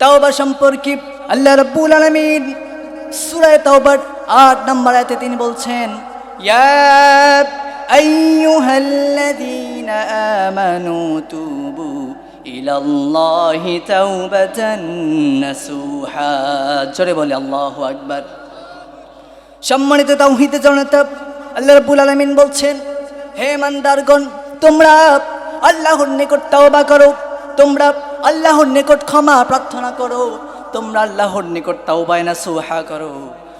তাওবা সম্পর্কে আল্লাহ রাব্বুল আলামিন সূরা তাওবার 8 নম্বর আয়াতে তিনি বলছেন জোরে বলে আল্লাহু আকবার। সম্মানিত তাওহীদে জনতা, আল্লাহ রাব্বুল আলামিন বলছেন, হে মানদারগণ তোমরা আল্লাহর নিকট তাওবা করো, তোমরা আল্লাহর নিকট ক্ষমা প্রার্থনা করো। তোমরা আল্লাহর নিকট তাওবায় না সুহা করো।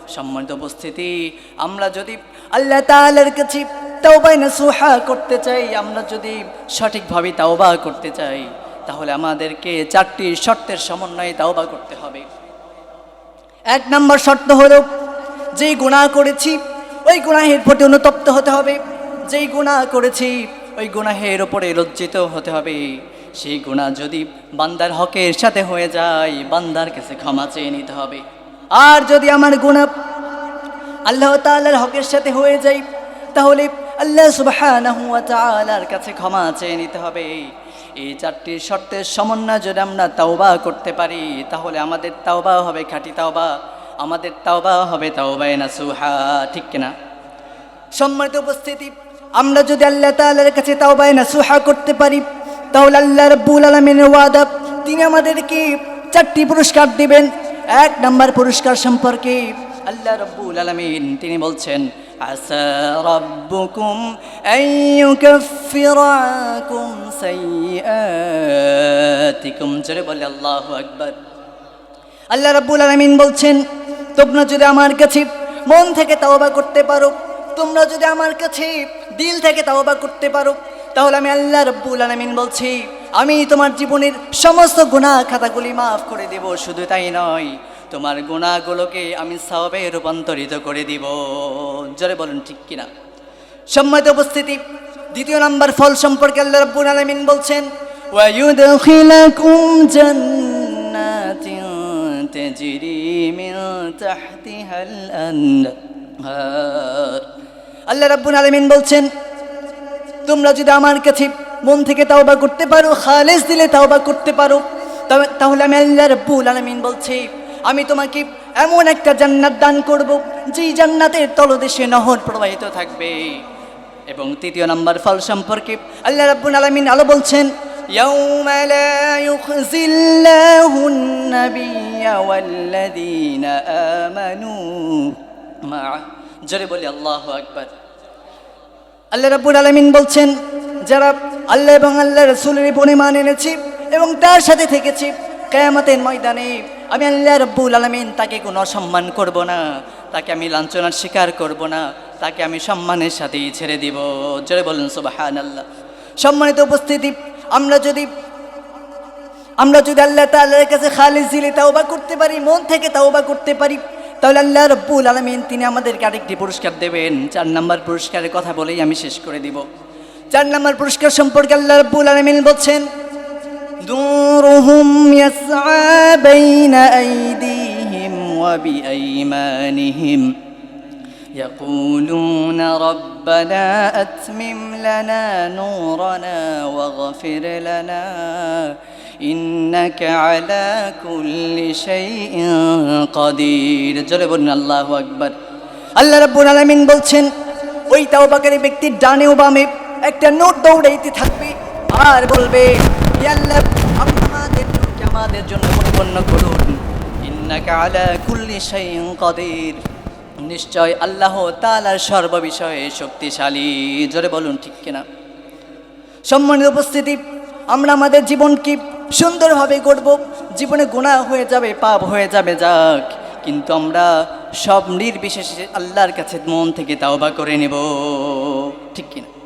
সম্মানিত উপস্থিতি, আমরা যদি আল্লাহ তাআলার কাছে তাওবায় না সুহা করতে চাই, আমরা যদি সঠিকভাবে তাওবা করতে চাই, তাহলে আমাদেরকে চারটি শর্তের সমন্বয়ে তাওবা করতে হবে। এক নম্বর শর্ত হলো, যেই গুনাহ করেছি, ওই গুনাহের প্রতি অনুতপ্ত হতে হবে। যেই গুনাহ করেছি, ওই গুনাহের ওপরে লজ্জিত হতে হবে। সেই গুণা যদি বান্দার হকের সাথে হয়ে যায়, বান্দার কাছে ক্ষমা চেয়ে নিতে হবে। আর যদি আমার গুণা আল্লাহ তাআলার হকের সাথে হয়ে যায়, তাহলে আল্লাহ তাআলার কাছে ক্ষমা চেয়ে নিতে হবে। এই চারটি শর্তের সমন্বয় যদি আমরা তাওবা করতে পারি, তাহলে আমাদের তাওবা হবে খাঁটি তাওবা, আমাদের তাওবা হবে তাওবায়ে নাসুহা, ঠিক কিনা সম্মানিত উপস্থিতি, আমরা যদি আল্লাহ তাআলার কাছে তাওবায়ে নাসুহা করতে পারি তাহলে আল্লাহ রাব্বুল আলামিনের ওয়াদা। তিনি আমাদেরকে চারটি পুরস্কার দিবেন। এক নাম্বার পুরস্কার সম্পর্কে আল্লাহ রাব্বুল আলামিন তিনি বলছেন রাব্বুকুম আন ইউকাফিরা আনকুম সাইয়্যাতিকুম। জোরে বলে আল্লাহু আকবার। আল্লাহ রাব্বুল আলামিন বলছেন তোমরা যদি আমার কাছে মন থেকে তাওবা করতে পারো তোমরা যদি আমার কাছে দিল থেকে তাওবা করতে পারো তাহলে আমি আল্লাহ রাব্বুল আলামিন বলছি, আমি তোমার জীবনের সমস্ত গুনাহ খাতাগুলি মাফ করে দেব, শুধু তাই নয়, তোমার গুণাগুলোকে আমি সবে রূপান্তরিত করে দিব। জোরে বলুন, ঠিক কিনা? সম্মত উপস্থিতি, দ্বিতীয় নাম্বার ফল সম্পর্কে আল্লাহ রাব্বুল আলামিন বলছেন আল্লাহ রাব্বুল আলামিন বলছেন তোমরা যদি আমার কাছে মন থেকে তাওবা করতে পারো খালেস দিলে তাওবা করতে পারো তবে- তাহলে আমি আল্লাহ রাব্বুল আলামিন বলছি আমি তোমাকে এমন একটা জান্নাত দান করব যেই জান্নাতের তলদেশে নহর প্রবাহিত থাকবে এবং তৃতীয় নাম্বার ফল সম্পর্কে আল্লাহ রাব্বুল আলামিন আলো বলছেন يوم لا يخزي الله النبي والذين آمنوا معه জোরে বলি আল্লাহ আকবার আল্লাহ রাব্বুল আলামিন বলছেন, যারা আল্লাহ এবং আল্লাহ রসুলের উপরে মান এনেছি এবং তার সাথে থেকেছি, কেয়ামতের ময়দানে আমি আল্লাহ রব্বুল আলামিন তাকে কোনো অসম্মান করব না, তাকে আমি লাঞ্ছনার স্বীকার করব না, তাকে আমি সম্মানের সাথেই ছেড়ে দিব। জোরে বলুন সুবাহান আল্লাহ সম্মানিত উপস্থিতি, আমরা যদি আমরা যদি আল্লাহ তাআলার কাছে খালিস দিলে তাওবা করতে পারি, মন থেকে তাওবা করতে পারি তাহলে আল্লাহ রব্বুল আলমিন তিনি আমাদেরকে আরেকটি পুরস্কার দেবেন চার নম্বর পুরস্কারের কথা বলেই আমি শেষ করে দিব চার নম্বর পুরস্কার সম্পর্কে আল্লাহ রব্বুল আলমিন বলছেন نورهم يسعى بين أيديهم وبأيمانهم يقولون ربنا أتمم لنا نورنا واغفر لنا إنك على كل شيء قدير জোরে বলুন আল্লাহু আকবার আল্লাহ রাব্বুল আলামিন বলছেন ওই তাওবাকারী ব্যক্তির ডানে ও বামে একটা নোট দৌড়াইতে থাকবে আর বলবে ইয়া আল্লাহ আপনি আমাদের নূরকে আমাদের জন্য পরিপূর্ণ করুন ইন্নাকা আলা কুল্লি শাইইন কাদির নিশ্চয় আল্লাহ তাআলার সর্ববিষয়ে শক্তিশালী জোরে বলুন ঠিক কিনা সম্মানিত উপস্থিতি আমরা আমাদের জীবনকে সুন্দরভাবে গড়ব। জীবনে গুণা হয়ে যাবে, পাপ হয়ে যাবে, যাক। কিন্তু আমরা সব নির্বিশেষে আল্লাহর কাছে মন থেকে তাওবা করে নেব। ঠিক কিনা?